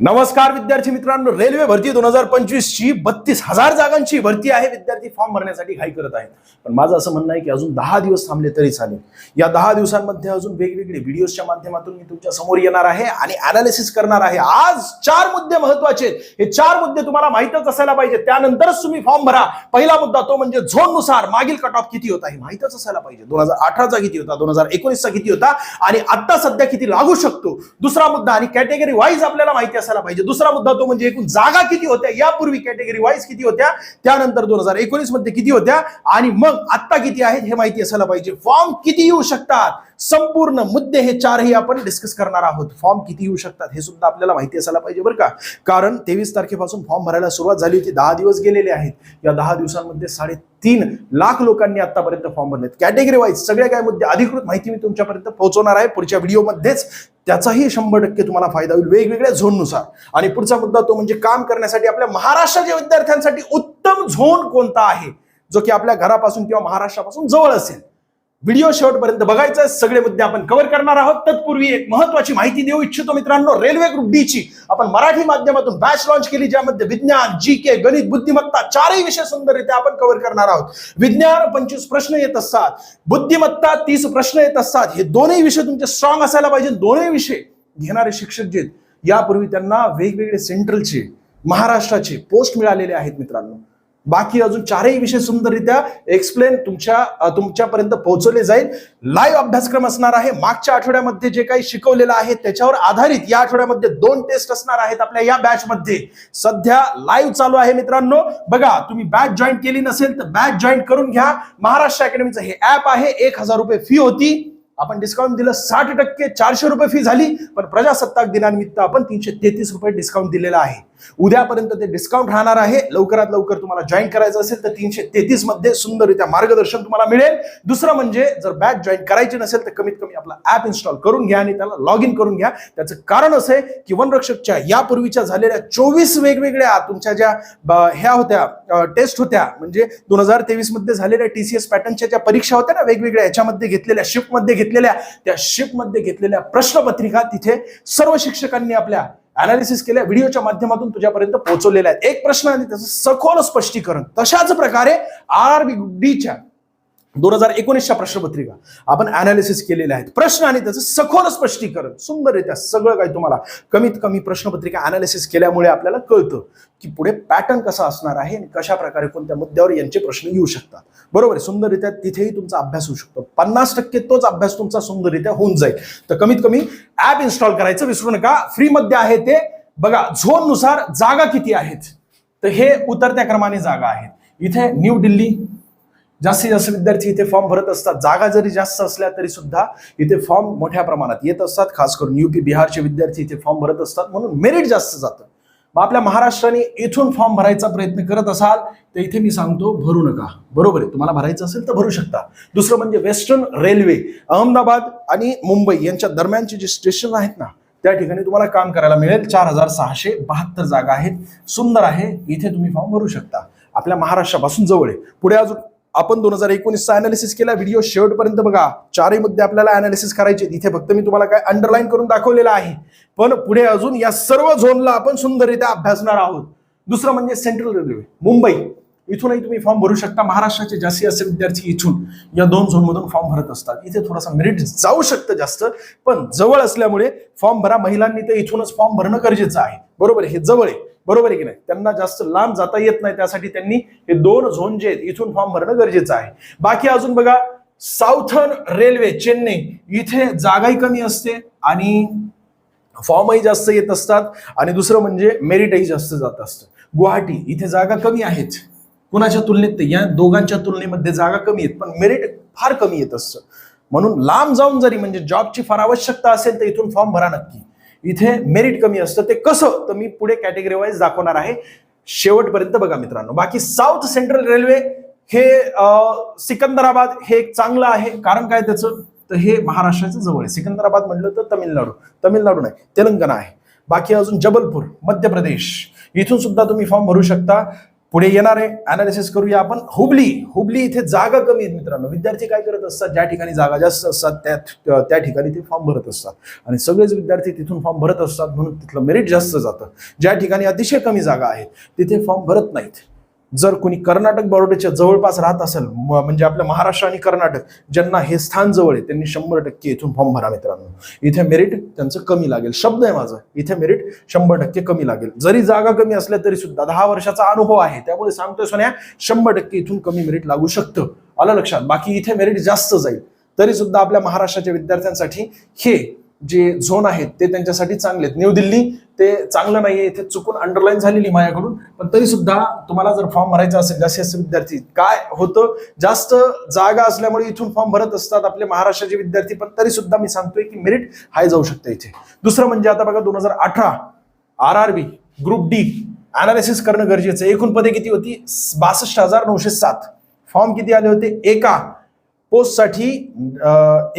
नमस्कार विद्यार्थी मित्रांनो रेल्वे भरती दोन हजार पंचवीस ची बत्तीस हजार जागांची भरती आहे. विद्यार्थी फॉर्म भरण्यासाठी घाई करत आहेत. पण माझं असं म्हणणं आहे की अजून दहा दिवस थांबले तरी चालेल. या दहा दिवसांमध्ये अजून वेगवेगळे व्हिडिओच्या माध्यमातून मी तुमच्यासमोर येणार आहे आणि अनालिसिस करणार आहे. आज चार मुद्दे महत्त्वाचे आहेत. हे चार मुद्दे तुम्हाला माहीतच असायला पाहिजे त्यानंतरच तुम्ही फॉर्म भरा. पहिला मुद्दा तो म्हणजे झोननुसार मागील कट ऑफ किती होता हे माहीतच असायला पाहिजे. दोन हजार अठराचा किती होता? दोन हजार एकोणीसचा किती होता? आणि आत्ता सध्या किती लागू शकतो? दुसरा मुद्दा आणि कॅटेगरी वाईज आपल्याला माहिती असायला पाहिजे. दुसरा मुद्दा तो म्हणजे एकूण जागा किती होत्या? यापूर्वी कॅटेगरी वाईज किती होत्या? त्यानंतर दोन हजार एकोणीसमध्ये किती होत्या? आणि मग आता किती आहेत हे माहिती असायला पाहिजे. फॉर्म किती येऊ शकतात? संपूर्ण मुद्दे हे चारही आपण डिस्कस करणार आहोत. फॉर्म किती येऊ शकतात हे सुद्धा आपल्याला माहिती असायला पाहिजे बरं का? कारण तेवीस तारखेपासून फॉर्म भरायला सुरुवात झाली होती. दहा दिवस गेलेले आहेत. या दहा दिवसांमध्ये साडे तीन लाख लोकांनी आतापर्यंत फॉर्म भरलेत. कॅटेगरी वाईज सगळ्या काय मुद्दे अधिकृत माहिती मी तुमच्यापर्यंत पोहोचवणार आहे. पुढच्या व्हिडिओमध्येच त्याचाही शंभर टक्के तुम्हाला फायदा होईल वेगवेगळ्या झोननुसार. आणि पुढचा मुद्दा तो म्हणजे काम करण्यासाठी आपल्या महाराष्ट्राच्या विद्यार्थ्यांसाठी उत्तम झोन कोणता आहे? जो की आपल्या घरापासून किंवा महाराष्ट्रापासून जवळ असेल. व्हिडिओ शेवटपर्यंत बघायचा आहे. सगळे मुद्दे आपण कव्हर करणार आहोत. तत्पूर्वी एक महत्वाची माहिती देऊ इच्छितो मित्रांनो रेल्वे ग्रुप डी ची. आपण मराठी माध्यमातून बॅच लॉन्च केली ज्यामध्ये विज्ञान जी के गणित बुद्धिमत्ता चारही विषय सुंदररित्या आपण कव्हर करणार आहोत. विज्ञान पंचवीस प्रश्न येत असतात. बुद्धिमत्ता तीस प्रश्न येत असतात. हे दोन्ही विषय तुमचे स्ट्रॉंग असायला पाहिजे. दोन्ही विषय घेणारे शिक्षक जे यापूर्वी त्यांना वेगवेगळे सेंट्रलचे महाराष्ट्राचे पोस्ट मिळालेले आहेत मित्रांनो. बाकी अजून चारही विषय सुंदररित्या एक्सप्लेन तुमच्या तुमच्यापर्यंत पोहोचवले जाईल. लाईव्ह अभ्यासक्रम असणार आहे. मागच्या आठवड्यामध्ये जे काही शिकवलेलं आहे त्याच्यावर आधारित या आठवड्यामध्ये दोन टेस्ट असणार आहेत आपल्या या बॅचमध्ये सध्या लाईव्ह चालू आहे मित्रांनो. बघा तुम्ही बॅच जॉईन केली नसेल तर बॅच जॉईन करून घ्या. महाराष्ट्र अकॅडमीचं हे ऍप आहे. एक हजार रुपये फी होती. आपण डिस्काउंट दिलं साठ टक्के चारशे रुपये फी झाली. पण प्रजासत्ताक दिनानिमित्त आपण तीनशे तेहतीस रुपये डिस्काउंट दिलेला आहे. उद्यापर्यंत ते डिस्काउंट राहणार आहे. लवकरात लवकर तुम्हाला जॉईन करायचं असेल तर तीनशे तेहतीसमध्ये सुंदररित्या मार्गदर्शन तुम्हाला मिळेल. दुसरं म्हणजे जर बॅच जॉईन करायची नसेल तर कमीत कमी आपला ऍप इन्स्टॉल करून घ्या आणि त्याला लॉग इन करून घ्या. त्याचं कारण असं आहे की वनरक्षकच्या यापूर्वीच्या झालेल्या चोवीस वेगवेगळ्या तुमच्या ज्या ह्या होत्या टेस्ट होत्या म्हणजे दोन हजार तेवीसमध्ये झालेल्या टीसीएस पॅटर्नच्या ज्या परीक्षा होत्या ना वेगवेगळ्या याच्यामध्ये घेतलेल्या शिफ्टमध्ये घेतलेल्या त्या शिफ्टमध्ये घेतलेल्या प्रश्नपत्रिका तिथे सर्व शिक्षकांनी आपल्या अनालिसिस केल्या व्हिडिओच्या माध्यमातून तुझ्यापर्यंत पोहोचवलेल्या आहेत. एक प्रश्न आणि त्याचं सखोल स्पष्टीकरण. तशाच प्रकारे आर आर बी डीच्या दोन हजार एकोणीसच्या प्रश्नपत्रिका आपण अनालिसिस केलेल्या आहेत. प्रश्न आणि त्याचं सखोल स्पष्टीकरण. सुंदररित्या सगळं काही तुम्हाला कमीत कमी प्रश्नपत्रिका अनालिसिस केल्यामुळे आपल्याला कळतं की पुढे पॅटर्न कसा असणार आहे आणि कशा प्रकारे कोणत्या मुद्द्यावर यांचे प्रश्न येऊ शकतात. बरोबर आहे सुंदररित्या तिथेही तुमचा अभ्यास होऊ शकतो. पन्नास टक्के तोच अभ्यास तुमचा सुंदररित्या होऊन जाईल. तर कमीत कमी ऍप इन्स्टॉल करायचं विसरू नका. फ्रीमध्ये आहे ते. बघा झोननुसार जागा किती आहेत? तर हे उतरत्या क्रमाने जागा आहेत. इथे न्यू दिल्ली जास्तीत जास्त विद्यार्थी इथे फॉर्म भरत असतात. जागा जरी जास्त असल्या तरी सुद्धा इथे फॉर्म मोठ्या प्रमाणात येत असतात. खास करून युपी बिहारचे विद्यार्थी इथे फॉर्म भरत असतात. म्हणून मेरिट जास्त जातं. मग आपल्या महाराष्ट्राने इथून फॉर्म भरायचा प्रयत्न करत असाल तर इथे मी सांगतो भरू नका. बरोबर आहे. तुम्हाला भरायचं असेल तर भरू शकता. दुसरं म्हणजे वेस्टर्न रेल्वे अहमदाबाद आणि मुंबई यांच्या दरम्यानचे जे स्टेशन आहेत ना त्या ठिकाणी तुम्हाला काम करायला मिळेल. चार हजार सहाशे बहात्तर जागा आहेत. सुंदर आहे. इथे तुम्ही फॉर्म भरू शकता. आपल्या महाराष्ट्रापासून जवळ आहे. पुढे अजून आपण दोन हजार एकोणीसचा अनालिसिस केला. व्हिडिओ शेवटपर्यंत बघा. चारही मुद्दे आपल्याला अनालिसिस करायचे. इथे फक्त मी तुम्हाला काय अंडरलाईन करून दाखवलेलं आहे. पण पुढे अजून या सर्व झोनला आपण सुंदररित्या अभ्यासणार आहोत. दुसरं म्हणजे सेंट्रल रेल्वे मुंबई. इथूनही तुम्ही फॉर्म भरू शकता. महाराष्ट्राचे जास्तीत जास्त विद्यार्थी इथून या दोन झोनमधून फॉर्म भरत असतात. इथे थोडासा मेरिट जाऊ शकतं जास्त. पण जवळ असल्यामुळे फॉर्म भरा. महिलांनी तर इथूनच फॉर्म भरणं गरजेचं आहे. बरोबर हे जवळ आहे. बरोबर आहे की नाही? त्यांना जास्त लांब जाता येत नाही त्यासाठी त्यांनी हे दोन झोन जे आहेत इथून फॉर्म भरणं गरजेचं आहे. बाकी अजून बघा साऊथर्न रेल्वे चेन्नई इथे जागाही कमी असते आणि फॉर्मही जास्त येत असतात आणि दुसरं म्हणजे मेरिटही जास्त जात असतं. गुवाहाटी इथे जागा कमी आहेत. कुणाच्या तुलनेत या दोघांच्या तुलनेमध्ये जागा कमी आहेत पण मेरिट फार कमी येत असतं. म्हणून लांब जाऊन जरी म्हणजे जॉबची फार आवश्यकता असेल तर इथून फॉर्म भरा नक्की. इथे मेरिट कमी असतं ते कसं? तर मी पुढे कॅटेगरी वाईज दाखवणार आहे. शेवटपर्यंत बघा मित्रांनो. बाकी साऊथ सेंट्रल रेल्वे हे सिकंदराबाद हे एक चांगलं आहे. कारण काय त्याचं? तर हे महाराष्ट्राच्या जवळ आहे. सिकंदराबाद म्हटलं तर तमिळनाडू तमिळनाडू नाही तेलंगणा आहे. बाकी अजून जबलपूर मध्य प्रदेश. इथून सुद्धा तुम्ही फॉर्म भरू शकता. पुढे येणार आहे अनालिसिस करूया आपण. हुबली हुबली इथे जागा कमी आहेत मित्रांनो. विद्यार्थी काय करत असतात? ज्या ठिकाणी जागा जास्त असतात त्या त्या ठिकाणी ते फॉर्म भरत असतात. आणि सगळेच विद्यार्थी तिथून फॉर्म भरत असतात म्हणून तिथलं मेरिट जास्त जातं. ज्या ठिकाणी अतिशय कमी जागा आहेत तिथे फॉर्म भरत नाहीत. जर कोणी कर्नाटक बॉर्डरच्या जवळपास राहत असेल म्हणजे आपल्या महाराष्ट्र आणि कर्नाटक ज्यांना हे स्थान जवळ आहे त्यांनी शंभर टक्के इथून फॉर्म भरा मित्रांनो. इथे मेरिट त्यांचं कमी लागेल. शब्द आहे माझा. इथे मेरिट शंभर टक्के कमी लागेल. जरी जागा कमी असल्या तरी सुद्धा दहा वर्षाचा अनुभव आहे. त्यामुळे सांगतोय सोन्या शंभर टक्के इथून कमी मेरिट लागू शकतं. आलं लक्षात? बाकी इथे मेरिट जास्त जाईल. तरी सुद्धा आपल्या महाराष्ट्राच्या विद्यार्थ्यांसाठी हे जे झोन आहेत ते त्यांच्यासाठी चांगले आहेत. न्यू दिल्ली ते चांगलं नाहीये इथे चुकून अंडरलाईन झालेली माझ्याकडून. पण तरी सुद्धा तुम्हाला जर फॉर्म भरायचा असेल जास्तीत जास्त विद्यार्थी काय होतं? जास्त जागा असल्यामुळे इथून फॉर्म भरत असतात आपले महाराष्ट्राचे विद्यार्थी पण तरी सुद्धा मी सांगतोय की मेरिट हाय जाऊ शकतं इथे. दुसरं म्हणजे आता बघा दोन हजार अठरा R R B group D analysis करणं गरजेचं आहे. एकूण पदे किती होती? बासष्ट हजार नऊशे सात. फॉर्म किती आले होते? एका. पोस्टसाठी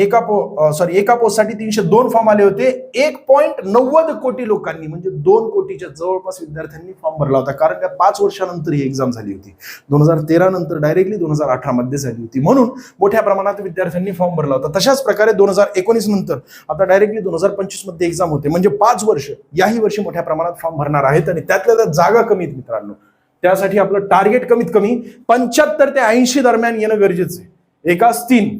एका पो सॉरी एका पोस्टसाठी तीनशे दोन फॉर्म आले होते. एक पॉईंट नव्वद कोटी लोकांनी म्हणजे दोन कोटीच्या जवळपास विद्यार्थ्यांनी फॉर्म भरला होता. कारण त्या पाच वर्षानंतर ही एक्झाम झाली होती. दोन हजार तेरा नंतर डायरेक्टली दोन हजार अठरामध्ये झाली होती. म्हणून मोठ्या प्रमाणात विद्यार्थ्यांनी फॉर्म भरला होता. तशाच प्रकारे दोन हजार एकोणीस नंतर आता डायरेक्टली दोन हजार पंचवीसमध्ये एक्झाम होते. म्हणजे पाच वर्ष याही वर्षी मोठ्या प्रमाणात फॉर्म भरणार आहेत. आणि त्यातल्या त्यात जागा कमी आहेत मित्रांनो. त्यासाठी आपलं टार्गेट कमीत कमी पंच्याहत्तर ते ऐंशी दरम्यान येणं गरजेचं आहे. एकास तीन.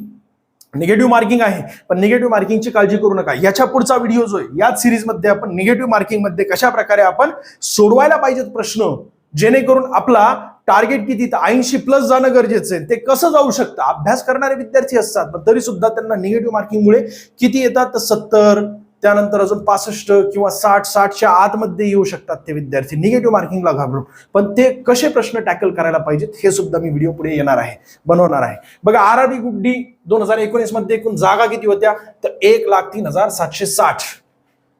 निगेटिव्ह मार्किंग आहे. पण निगेटिव्ह मार्किंगची काळजी करू नका. याच्या पुढचा व्हिडिओ जो आहे याच सिरीजमध्ये आपण निगेटिव्ह मार्किंगमध्ये कशा प्रकारे आपण सोडवायला पाहिजेत प्रश्न जेणेकरून आपला टार्गेट किती तर ऐंशी प्लस जाणं गरजेचं आहे. ते कसं जाऊ शकतं? अभ्यास करणारे विद्यार्थी असतात पण तरी सुद्धा त्यांना निगेटिव्ह मार्किंगमुळे किती येतात? तर सत्तर त्यानंतर अजून पासष्ट किंवा साठ साठच्या आतमध्ये येऊ शकतात ते विद्यार्थी. निगेटिव्ह मार्किंगला घाबरून. पण ते कसे प्रश्न टॅकल करायला पाहिजेत हे सुद्धा मी व्हिडिओ पुढे येणार आहे बनवणार आहे. बघा R R B group D दोन हजार एकोणीसमध्ये एकूण जागा किती होत्या? तर एक लाख तीन हजार सातशे साठ.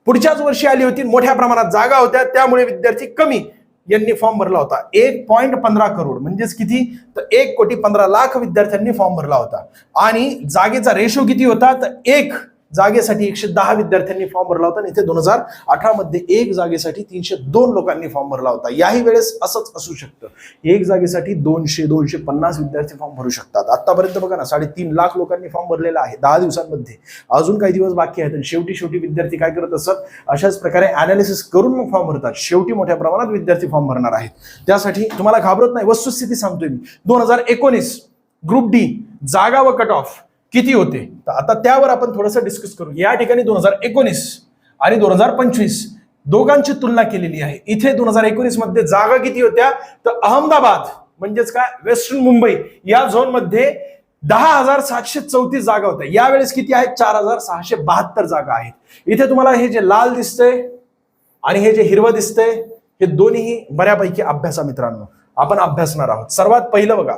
पुढच्याच वर्षी आली होती मोठ्या प्रमाणात जागा होत्या त्यामुळे विद्यार्थी कमी यांनी फॉर्म भरला होता. एक पॉईंट पंधरा करोड म्हणजेच किती? तर एक कोटी पंधरा लाख विद्यार्थ्यांनी फॉर्म भरला होता. आणि जागेचा रेशो किती होता? तर एक जागेसाठी एकशे दहा विद्यार्थ्यांनी फॉर्म भरला होता आणि इथे दोन हजार अठरा मध्ये एक जागेसाठी तीनशे दोन लोकांनी फॉर्म भरला होता. याही वेळेस असंच असू शकतं. एक जागेसाठी दोनशे दोनशे पन्नास विद्यार्थी फॉर्म भरू शकतात. आतापर्यंत बघा ना साडेतीन लाख लोकांनी फॉर्म भरलेला आहे दहा दिवसांमध्ये. अजून काही दिवस बाकी आहेत आणि शेवटी शेवटी विद्यार्थी काय करत असतात? अशाच प्रकारे अनालिसिस करून मग फॉर्म भरतात. शेवटी मोठ्या प्रमाणात विद्यार्थी फॉर्म भरणार आहेत. त्यासाठी तुम्हाला घाबरत नाही वस्तुस्थिती सांगतोय मी. दोन हजार एकोणीस ग्रुप डी जागा व कट ऑफ किती होते? तर आता त्यावर आपण थोडंसं डिस्कस करू. या ठिकाणी दोन हजार एकोणीस आणि दोन हजार पंचवीस दोघांची तुलना केलेली आहे. इथे दोन हजार एकोणीसमध्ये जागा किती होत्या? तर अहमदाबाद म्हणजेच काय? वेस्टर्न मुंबई या झोनमध्ये दहा हजार सातशे चौतीस जागा होत्या. यावेळेस किती आहेत? चार हजार सहाशे बहात्तर जागा आहेत. इथे तुम्हाला हे जे लाल दिसतंय आणि हे जे हिरवं दिसतंय हे दोन्हीही बऱ्यापैकी अभ्यासा मित्रांनो. आपण अभ्यासणार आहोत. सर्वात पहिलं बघा.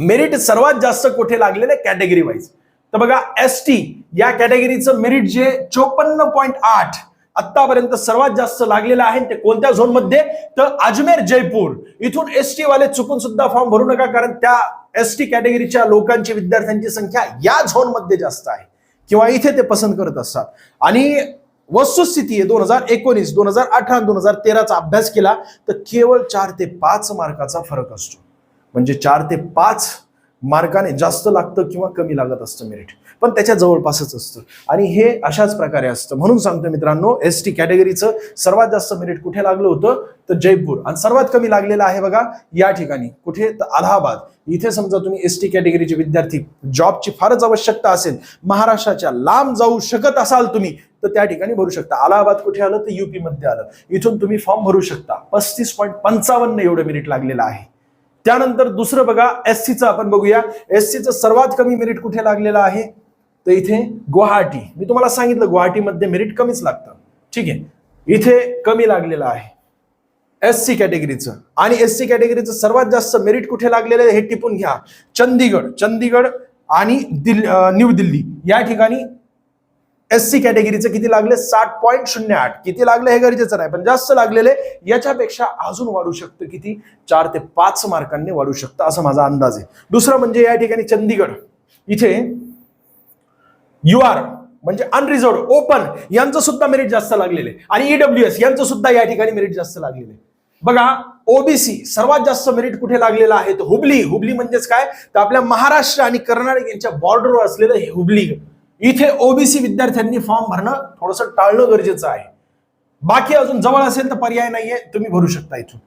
मेरिट सर्वात जास्त कुठे लागलेलं आहे? कॅटेगरी वाईज तर बघा एस टी या कॅटेगरीचं मेरिट जे चोपन्न पॉईंट आठ आतापर्यंत सर्वात जास्त लागलेलं आहे. ते कोणत्या झोनमध्ये? तर अजमेर जयपूर. इथून एस टी वाले चुकून सुद्धा फॉर्म भरू नका कारण त्या एस टी कॅटेगरीच्या लोकांची विद्यार्थ्यांची संख्या या झोनमध्ये जास्त आहे. किंवा इथे ते पसंत करत असतात. आणि वस्तुस्थिती आहे दोन हजार एकोणीस दोन हजार अठरा दोन हजार तेराचा अभ्यास केला तर केवळ चार ते पाच मार्काचा फरक असतो. म्हणजे चार ते पाच मार्काने जास्त लागतं किंवा कमी लागत असतं मेरिट पण त्याच्या जवळपासच असतं. आणि हे अशाच प्रकारे असतं. म्हणून सांगतो मित्रांनो एस टी कॅटेगरीचं सर्वात जास्त मेरिट कुठे लागलं होतं? तर जयपूर. आणि सर्वात कमी लागलेलं आहे बघा या ठिकाणी. कुठे? तर अलाहाबाद. इथे समजा तुम्ही एस टी कॅटेगरीचे विद्यार्थी जॉबची फारच आवश्यकता असेल महाराष्ट्राच्या लांब जाऊ शकत असाल तुम्ही तर त्या ठिकाणी भरू शकता. अलाहाबाद कुठे आलं? तर युपीमध्ये आलं. इथून तुम्ही फॉर्म भरू शकता. पस्तीस पॉईंट पंचावन्न एवढं मेरिट लागलेलं आहे. त्यानंतर दुसरं बघा एस सीचं आपण बघूया. एस सीचं सर्वात कमी मेरिट कुठे लागलेलं आहे? तर इथे गुवाहाटी. मी तुम्हाला सांगितलं गुवाहाटीमध्ये मेरिट कमीच लागतं. ठीक आहे. इथे कमी लागलेलं आहे. एस सी कॅटेगरीचं आणि एस सी कॅटेगरीचं सर्वात जास्त मेरिट कुठे लागलेलं आहे हे टिपून घ्या. चंदीगड चंदीगड आणि दिल्ली न्यू दिल्ली या ठिकाणी एस सी कॅटेगरीचं किती लागले? साठ पॉईंट शून्य आठ. किती लागले हे गरजेचं नाही पण जास्त लागलेले याच्यापेक्षा अजून वाढू शकतं किती? चार ते पाच मार्कांनी वाढू शकतं असं माझा अंदाज आहे. दुसरं म्हणजे या ठिकाणी चंदीगड. इथे यू आर म्हणजे अनरिझर्व ओपन यांचं सुद्धा मेरिट जास्त लागलेले. आणि ईडब्ल्यू एस यांचं सुद्धा या ठिकाणी मेरिट जास्त लागलेले. बघा ओबीसी सर्वात जास्त मेरिट कुठे लागलेलं आहे? तर हुबली. हुबली म्हणजेच काय? तर आपल्या महाराष्ट्र आणि कर्नाटक यांच्या बॉर्डरवर असलेलं हे हुबली. इथे ओबीसी विद्यार्थ्यांनी फॉर्म भरणं थोडंसं टाळणं गरजेचं आहे. बाकी अजून जवळ असेल तर पर्याय नाहीये तुम्ही भरू शकता इथून.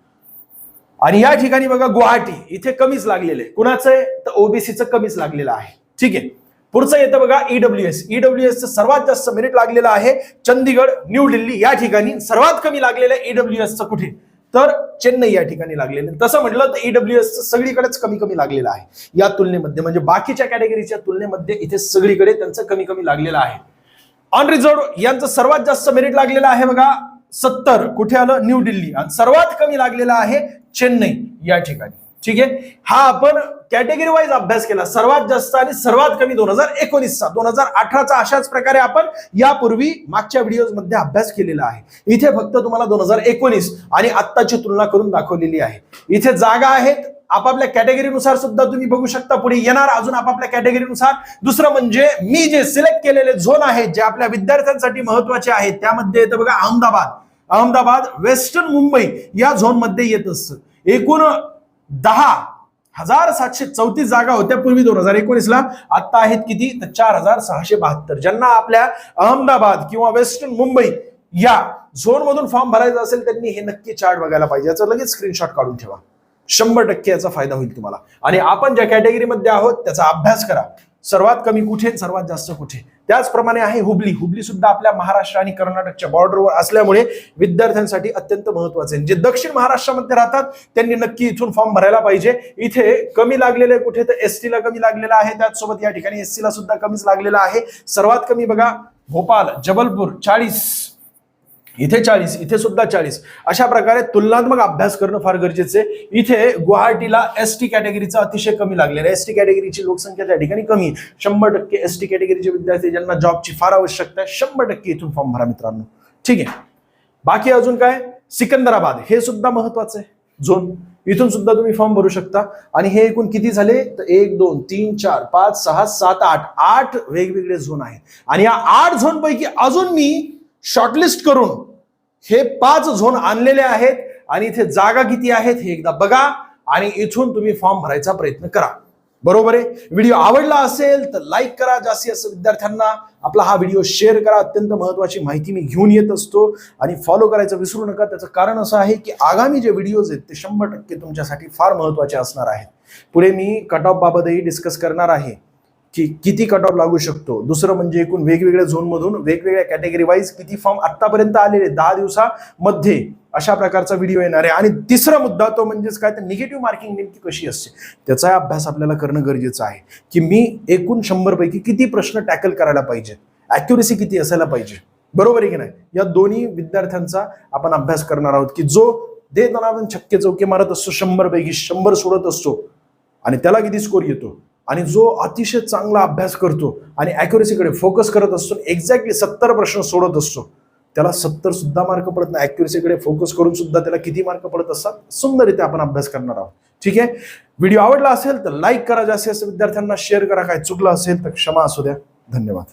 आणि या ठिकाणी बघा गुवाहाटी इथे कमीच लागलेले. कुणाचं आहे? तर ओबीसीचं कमीच लागलेलं आहे. ठीक आहे. पुढचं येतं बघा E E W S E W S सर्वात जास्त मेरिट लागलेलं आहे चंदीगड न्यू दिल्ली या ठिकाणी सर्वात कमी लागलेलं आहे ईडब्ल्यू एसचं कुठे? तर चेन्नई या ठिकाणी लागलेलं आहे. तसं म्हटलं तर ईडब्ल्यू एस सगळीकडेच कमी कमी लागलेलं आहे. या तुलनेमध्ये म्हणजे बाकीच्या कॅटेगरीच्या तुलनेमध्ये इथे सगळीकडे त्यांचं कमी कमी लागलेलं आहे. ऑन रिझर्व यांचं सर्वात जास्त मेरिट लागलेलं आहे बघा सत्तर. कुठे आलं? न्यू दिल्ली. आणि सर्वात कमी लागलेलं आहे चेन्नई या ठिकाणी. ठीक आहे? हा आपण कॅटेगरी वाईज अभ्यास केला. सर्वात जास्त आणि सर्वात कमी दोन हजार एकोणीसचा दोन हजार अठराचा अशाच प्रकारे आपण यापूर्वी मागच्या व्हिडिओमध्ये अभ्यास केलेला आहे. इथे फक्त तुम्हाला दोन हजार एकोणीस आणि आत्ताची तुलना करून दाखवलेली आहे. इथे जागा आहेत. आपापल्या कॅटेगरीनुसार सुद्धा तुम्ही बघू शकता. पुढे येणार अजून आपापल्या कॅटेगरीनुसार दुसरं म्हणजे मी जे सिलेक्ट केलेले झोन आहेत जे आपल्या विद्यार्थ्यांसाठी महत्त्वाचे आहेत त्यामध्ये येतं बघा अहमदाबाद. अहमदाबाद वेस्टर्न मुंबई या झोनमध्ये येत असतं. एकूण दहा हजार सातशे चौतीस जागा होत्या पूर्वी दोन हजार एकोणीसला. आता आहेत किती? तर चार हजार सहाशे बहात्तर. ज्यांना आपल्या अहमदाबाद किंवा वेस्टर्न मुंबई या झोन मधून फॉर्म भरायचा असेल त्यांनी हे नक्की चार्ट बघायला पाहिजे. याचा लगेच स्क्रीनशॉट काढून ठेवा. शंभर टक्के याचा फायदा होईल तुम्हाला. आणि आपण ज्या कॅटेगरीमध्ये आहोत त्याचा अभ्यास करा. सर्वात कमी कुठे सर्वात जास्त कुठे? त्याचप्रमाणे आहे हुबली. हुबली सुद्धा आपल्या महाराष्ट्र आणि कर्नाटकच्या बॉर्डरवर असल्यामुळे विद्यार्थ्यांसाठी अत्यंत महत्त्वाचे आहे. जे दक्षिण महाराष्ट्रामध्ये राहतात त्यांनी नक्की इथून फॉर्म भरायला पाहिजे. इथे कमी लागलेले कुठे? तर एस टीला कमी लागलेला आहे. त्याचसोबत या ठिकाणी एस ला सुद्धा कमीच लागलेला आहे. सर्वात कमी बघा भोपाल जबलपूर चाळीस. इथे चाळीस इथे सुद्धा चाळीस. अशा प्रकारे तुलनात्मक अभ्यास करणं फार गरजेचं आहे. इथे गुवाहाटीला एस टी कॅटेगरीचा अतिशय कमी लागलेलं एस टी कॅटेगरीची लोकसंख्या त्या ठिकाणी कमी शंभर टक्के एस टी कॅटेगरीचे विद्यार्थी ज्यांना जॉबची फार आवश्यकता आहे. शंभर टक्के इथून फॉर्म भरा मित्रांनो. ठीक आहे. बाकी अजून काय? सिकंदराबाद. हे सुद्धा महत्वाचं आहे. झोन. इथून सुद्धा तुम्ही फॉर्म भरू शकता. आणि हे एकूण किती झाले? तर एक दोन तीन चार पाच सहा सात आठ. आठ वेगवेगळे झोन आहेत. आणि या आठ झोन पैकी अजून मी शॉर्टलिस्ट करून हे पाच झोन आणलेले आहेत आणि इथे जागा किती आहेत हे एकदा बघा आणि इथून तुम्ही फॉर्म भरायचा प्रयत्न करा. बरोबर आहे? व्हिडिओ आवडला असेल तर लाईक करा. जास्तीत जास्त विद्यार्थ्यांना आपला हा व्हिडिओ शेअर करा. अत्यंत महत्वाची माहिती मी घेऊन येत असतो आणि फॉलो करायचं विसरू नका. त्याचं कारण असं आहे की आगामी जे व्हिडिओज आहेत ते शंभर टक्के तुमच्यासाठी फार महत्त्वाचे असणार आहेत. पुढे मी कट ऑफ बाबतही डिस्कस करणार आहे. की किती कट ऑफ लागू शकतो? दुसरं म्हणजे एकूण वेगवेगळ्या झोनमधून वेगवेगळ्या कॅटेगरी वाईज किती फॉर्म आतापर्यंत आलेले दहा दिवसामध्ये अशा प्रकारचा व्हिडिओ येणार आहे. आणि तिसरा मुद्दा तो म्हणजेच काय? तर निगेटिव्ह मार्किंग नेमकी कशी असते? त्याचा अभ्यास आपल्याला करणं गरजेचं आहे. की मी एकूण शंभरपैकी किती प्रश्न टॅकल करायला पाहिजे ॲक्युरेसी किती असायला पाहिजे? बरोबर आहे की नाही? या दोन्ही विद्यार्थ्यांचा आपण अभ्यास करणार आहोत की जो देताना आपण छक्के चौके मारत असतो शंभरपैकी शंभर सोडत असतो आणि त्याला किती स्कोर येतो? आणि जो अतिशय चांगला अभ्यास करतो आणि ॲक्युरेसीकडे फोकस करत असतो एक्झॅक्टली सत्तर प्रश्न सोडत असतो त्याला सत्तर सुद्धा मार्क पडत नाही. ॲक्युरेसीकडे फोकस करून सुद्धा त्याला किती मार्क पडत असतात? सुंदररित्या आपण अभ्यास करणार आहोत. ठीक आहे? व्हिडिओ आवडला असेल तर लाईक करा. जास्तीत जास्त विद्यार्थ्यांना शेअर करा. काय चुकलं असेल तर क्षमा असू द्या. धन्यवाद.